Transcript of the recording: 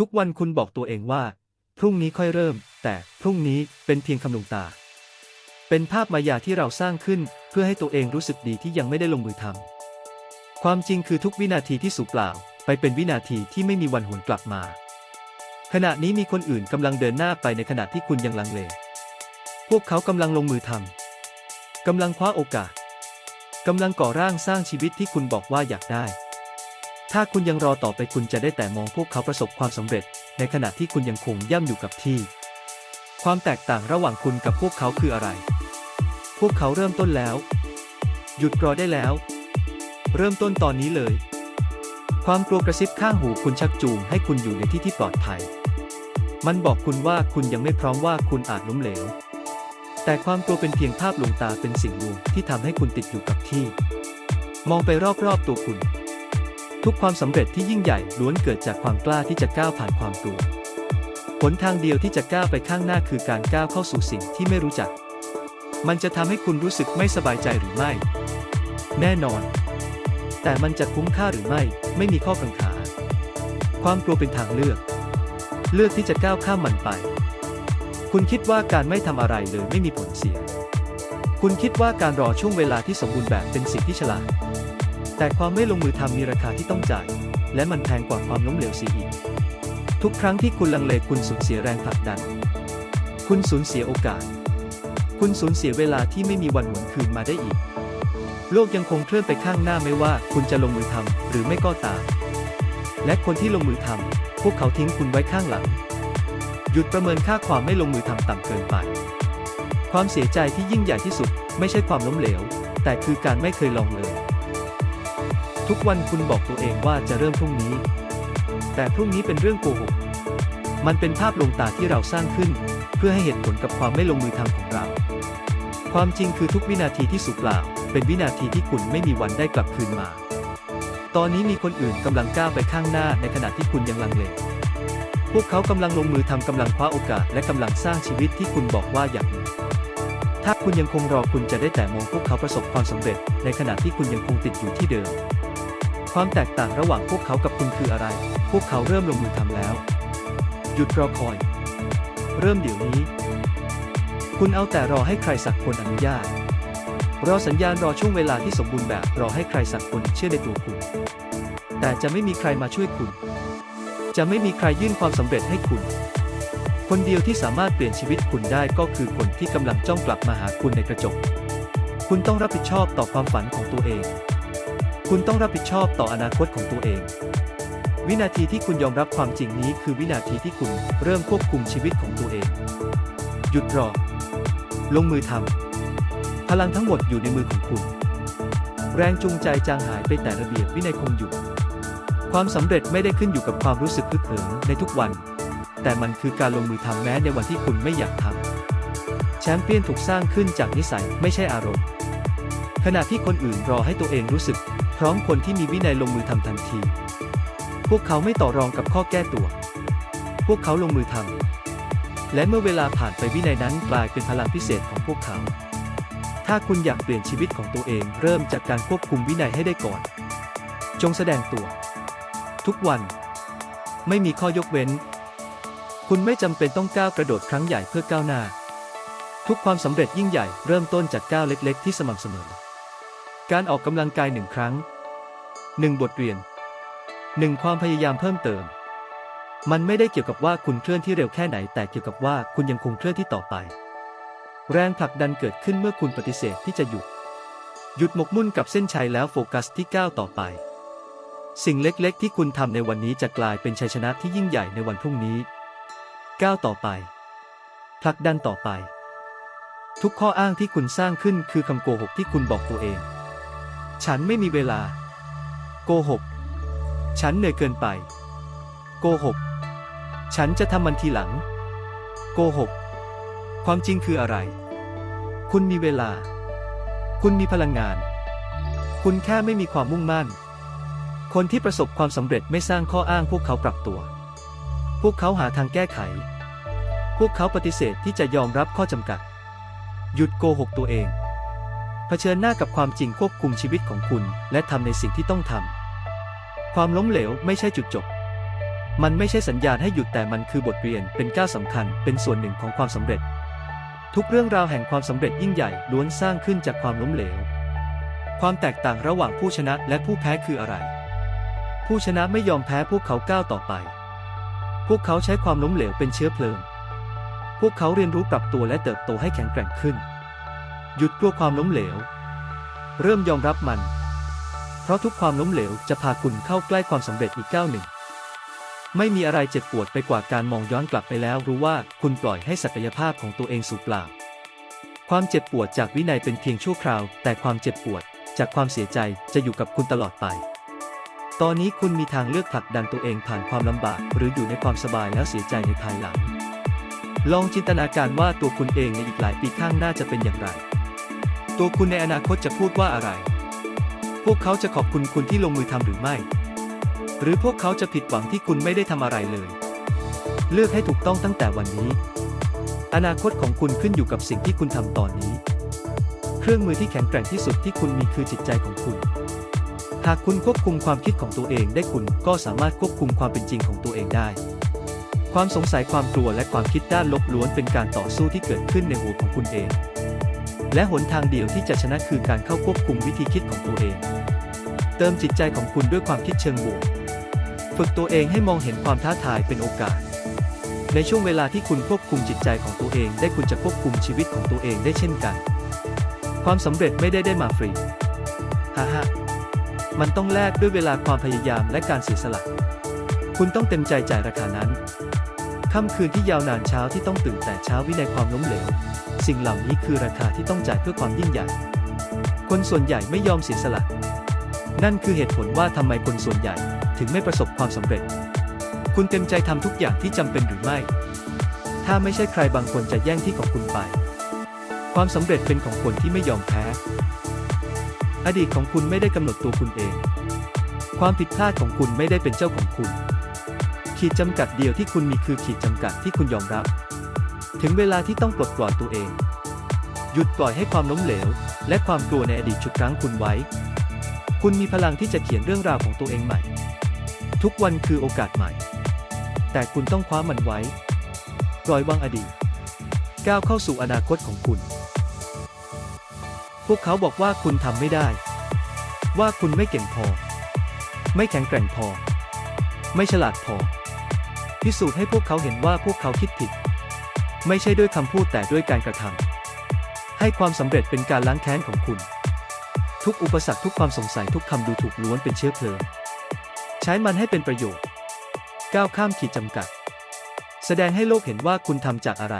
ทุกวันคุณบอกตัวเองว่า พรุ่งนี้ค่อยเริ่ม แต่พรุ่งนี้เป็นเพียงคำลงตา เป็นภาพมายาที่เราสร้างขึ้นเพื่อให้ตัวเองรู้สึกดีที่ยังไม่ได้ลงมือทำความจริงคือทุกวินาทีที่สูญเปล่า ไปเป็นวินาทีที่ไม่มีวันหวนกลับมา ขณะนี้มีคนอื่นกำลังเดินหน้าไปในขณะที่คุณยังลังเล พวกเขากำลังลงมือทำกำลังคว้าโอกาสกำลังก่อร่างสร้างชีวิตที่คุณบอกว่าอยากได้ ถ้าคุณยังรอต่อไปคุณจะได้แต่มองพวกเขาประสบความสำเร็จ ในขณะที่คุณยังคงย่ำอยู่กับที่ ความแตกต่างระหว่างคุณกับพวกเขาคืออะไร พวกเขาเริ่มต้นแล้ว หยุดรอได้แล้ว เริ่มต้นตอนนี้เลย ความกลัวกระซิบข้างหูคุณชักจูงให้คุณอยู่ในที่ที่ปลอดภัย มันบอกคุณว่าคุณยังไม่พร้อมว่าคุณอาจล้มเหลว แต่ความกลัวเป็นเพียงภาพลวงตาเป็นสิ่งลวงที่ทำให้คุณติดอยู่กับที่ มองไปรอบๆตัวคุณ ทุกความสำเร็จที่ยิ่งใหญ่ล้วนเกิดจากความกล้าที่จะก้าวผ่านความกลัวหนทางเดียวที่จะก้าวไปข้างหน้าคือการก้าวเข้าสู่สิ่งที่ไม่รู้จัก มันจะทำให้คุณรู้สึกไม่สบายใจหรือไม่ แน่นอน แต่มันจะคุ้มค่าหรือไม่ ไม่มีข้อกังขา ความกลัวเป็นทางเลือก เลือกที่จะก้าวข้ามมันไป คุณคิดว่าการไม่ทำอะไรเลยไม่มีผลเสีย คุณคิดว่าการรอช่วงเวลาที่สมบูรณ์แบบเป็นสิ่งที่ฉลาด แต่ความไม่ลงมือทำมีราคาที่ต้องจ่าย และมันแพงกว่าความล้มเหลวเสียอีก ทุกครั้งที่คุณลังเลคุณสูญเสียแรงผลักดัน คุณสูญเสียโอกาส คุณสูญเสียเวลาที่ไม่มีวันหวนคืนมาได้อีก โลกยังคงเคลื่อนไปข้างหน้าไม่ว่าคุณจะลงมือทำหรือไม่ก็ตาม และคนที่ลงมือทำพวกเขาทิ้งคุณไว้ข้างหลัง หยุดประเมินค่าความไม่ลงมือทำต่ำเกินไป ความเสียใจที่ยิ่งใหญ่ที่สุด ไม่ใช่ความล้มเหลว แต่คือการไม่เคยลองเลย ทุกวันคุณบอกตัวเองว่าจะเริ่มพรุ่งนี้ แต่พรุ่งนี้เป็นเรื่องโกหก มันเป็นภาพลวงตาที่เราสร้างขึ้น เพื่อให้เหตุผลกับความไม่ลงมือทำของเรา ความจริงคือทุกวินาทีที่สูญเปล่า เป็นวินาทีที่คุณไม่มีวันได้กลับคืนมา ตอนนี้มีคนอื่นกำลังก้าวไปข้างหน้าในขณะที่คุณยังลังเลพวกเขากำลังลงมือทำกำลังคว้าโอกาสและกำลังสร้างชีวิตที่คุณบอกว่าอยากมีถ้าคุณยังคงรอคุณจะได้แต่มองพวกเขาประสบความสำเร็จ ในขณะที่คุณยังคงติดอยู่ที่เดิม ความแตกต่างระหว่างพวกเขากับคุณคืออะไร พวกเขาเริ่มลงมือทำแล้ว หยุดรอคอย เริ่มเดี๋ยวนี้ คุณเอาแต่รอให้ใครสักคนอนุญาต รอสัญญาณรอช่วงเวลาที่สมบูรณ์แบบรอให้ใครสักคนเชื่อในตัวคุณ แต่จะไม่มีใครมาช่วยคุณ จะไม่มีใครยื่นความสำเร็จให้คุณ คนเดียวที่สามารถเปลี่ยนชีวิตคุณได้ก็คือคนที่กำลังจ้องกลับมาหาคุณในกระจก คุณต้องรับผิดชอบต่อความฝันของตัวเอง คุณต้องรับผิดชอบต่ออนาคตของตัวเอง วินาทีที่คุณยอมรับความจริงนี้คือวินาทีที่คุณเริ่มควบคุมชีวิตของตัวเอง หยุดรอ ลงมือทำ พลังทั้งหมดอยู่ในมือของคุณ แรงจูงใจจางหายไปแต่ระเบียบวินัยคงอยู่ ความสำเร็จไม่ได้ขึ้นอยู่กับความรู้สึกพึกเหิมในทุกวัน แต่มันคือการลงมือทำแม้ในวันที่คุณไม่อยากทำแชมเปี้ยนถูกสร้างขึ้นจากนิสัยไม่ใช่อารมณ์ ขณะที่คนอื่นรอให้ตัวเองรู้สึก ร้อมคนที่มีวินัยลงมือทำทันที พวกเขาไม่ต่อรองกับข้อแก้ตัว พวกเขาลงมือทำและเมื่อเวลาผ่านไปวินัยนั้นกลายเป็นพลังพิเศษของพวกเขา ถ้าคุณอยากเปลี่ยนชีวิตของตัวเองเริ่มจากการควบคุมวินัยให้ได้ก่อน จงแสดงตัว ทุกวัน ไม่มีข้อยกเว้น คุณไม่จำเป็นต้องก้าวกระโดดครั้งใหญ่เพื่อก้าวหน้า ทุกความสำเร็จยิ่งใหญ่เริ่มต้นจากก้าวเล็ก ๆ ที่สม่ำเสมอการออกกำลังกายหนึ่งครั้ง หนึ่งบทเรียนหนึ่งความพยายามเพิ่มเติม มันไม่ได้เกี่ยวกับว่าคุณเคลื่อนที่เร็วแค่ไหน แต่เกี่ยวกับว่าคุณยังคงเคลื่อนที่ต่อไป แรงผลักดันเกิดขึ้นเมื่อคุณปฏิเสธที่จะหยุด หยุดหมกมุ่นกับเส้นชัยแล้วโฟกัสที่ก้าวต่อไป สิ่งเล็กๆ ที่คุณทำในวันนี้จะกลายเป็นชัยชนะที่ยิ่งใหญ่ในวันพรุ่งนี้ ก้าวต่อไปผลักดันต่อไป ทุกข้ออ้างที่คุณสร้างขึ้นคือคำโกหกที่คุณบอกตัวเอง ฉันไม่มีเวลา โกหก ฉันเหนื่อยเกินไป โกหก ฉันจะทำมันทีหลัง โกหก ความจริงคืออะไร คุณมีเวลา คุณมีพลังงาน คุณแค่ไม่มีความมุ่งมั่น คนที่ประสบความสำเร็จไม่สร้างข้ออ้างพวกเขาปรับตัว พวกเขาหาทางแก้ไข พวกเขาปฏิเสธที่จะยอมรับข้อจำกัด หยุดโกหกตัวเองเผชิญหน้ากับความจริงควบคุมชีวิตของคุณ และทำในสิ่งที่ต้องทำ ความล้มเหลวไม่ใช่จุดจบ มันไม่ใช่สัญญาณให้หยุดแต่มันคือบทเรียนเป็นก้าวสำคัญ เป็นส่วนหนึ่งของความสำเร็จ ทุกเรื่องราวแห่งความสำเร็จยิ่งใหญ่ล้วนสร้างขึ้นจากความล้มเหลว ความแตกต่างระหว่างผู้ชนะและผู้แพ้คืออะไร ผู้ชนะไม่ยอมแพ้พวกเขาก้าวต่อไป พวกเขาใช้ความล้มเหลวเป็นเชื้อเพลิง พวกเขาเรียนรู้ปรับตัวและเติบโตให้แข็งแกร่งขึ้น หยุดกลัวความล้มเหลว เริ่มยอมรับมัน เพราะทุกความล้มเหลวจะพาคุณเข้าใกล้ความสำเร็จอีกก้าวหนึ่ง ไม่มีอะไรเจ็บปวดไปกว่าการมองย้อนกลับไปแล้วรู้ว่าคุณปล่อยให้ศักยภาพของตัวเองสูญเปล่า ความเจ็บปวดจากวินัยเป็นเพียงชั่วคราว แต่ความเจ็บปวดจากความเสียใจจะอยู่กับคุณตลอดไป ตอนนี้คุณมีทางเลือกผลักดันตัวเองผ่านความลำบาก หรืออยู่ในความสบายแล้วเสียใจในภายหลัง ลองจินตนาการว่าตัวคุณเองในอีกหลายปีข้างหน้าจะเป็นอย่างไร ตัวคุณในอนาคตจะพูดว่าอะไร พวกเขาจะขอบคุณคุณที่ลงมือทำหรือไม่ หรือพวกเขาจะผิดหวังที่คุณไม่ได้ทำอะไรเลย เลือกให้ถูกต้องตั้งแต่วันนี้ อนาคตของคุณขึ้นอยู่กับสิ่งที่คุณทำตอนนี้ เครื่องมือที่แข็งแกร่งที่สุดที่คุณมีคือจิตใจของคุณ หากคุณควบคุมความคิดของตัวเองได้คุณก็สามารถควบคุมความเป็นจริงของตัวเองได้ ความสงสัยความกลัวและความคิดด้านลบล้วนเป็นการต่อสู้ที่เกิดขึ้นในหัวของคุณเอง และหนทางเดียวที่จะชนะคือการเข้าควบคุมวิธีคิดของตัวเอง เติมจิตใจของคุณด้วยความคิดเชิงบวก ฝึกตัวเองให้มองเห็นความท้าทายเป็นโอกาส ในช่วงเวลาที่คุณควบคุมจิตใจของตัวเอง ได้คุณจะควบคุมชีวิตของตัวเองได้เช่นกัน ความสำเร็จไม่ได้ได้มาฟรี ฮ่าฮ่ามันต้องแลกด้วยเวลาความพยายามและการเสียสละ คุณต้องเต็มใจจ่ายราคานั้น ค่ำคืนที่ยาวนานเช้าที่ต้องตื่นแต่เช้าวินัยความล้มเหลว สิ่งเหล่านี้คือราคาที่ต้องจ่ายเพื่อความยิ่งใหญ่ คนส่วนใหญ่ไม่ยอมเสียสละ นั่นคือเหตุผลว่าทำไมคนส่วนใหญ่ถึงไม่ประสบความสำเร็จ คุณเต็มใจทำทุกอย่างที่จำเป็นหรือไม่ ถ้าไม่ใช่ใครบางคนจะแย่งที่ของคุณไป ความสำเร็จเป็นของคนที่ไม่ยอมแพ้ อดีตของคุณไม่ได้กำหนดตัวคุณเอง ความผิดพลาดของคุณไม่ได้เป็นเจ้าของคุณ ขีดจำกัดเดียวที่คุณมีคือขีดจำกัดที่คุณยอมรับ ถึงเวลาที่ต้องปลดปล่อยตัวเอง หยุดปล่อยให้ความล้มเหลว และความกลัวในอดีตชุดรั้งคุณไว้ คุณมีพลังที่จะเขียนเรื่องราวของตัวเองใหม่ ทุกวันคือโอกาสใหม่ แต่คุณต้องคว้ามันไว้ปล่อยวางอดีต ก้าวเข้าสู่อนาคตของคุณ พวกเขาบอกว่าคุณทำไม่ได้ ว่าคุณไม่เก่งพอ ไม่แข็งแกร่งพอ ไม่ฉลาดพอ พิสูจน์ให้พวกเขาเห็นว่าพวกเขาคิดผิด ไม่ใช่ด้วยคำพูดแต่ด้วยการกระทำให้ความสำเร็จเป็นการล้างแค้นของคุณ ทุกอุปสรรคทุกความสงสัยทุกคำดูถูกล้วนเป็นเชื้อเพลิง ใช้มันให้เป็นประโยชน์ ก้าวข้ามขีดจำกัด แสดงให้โลกเห็นว่าคุณทำจากอะไร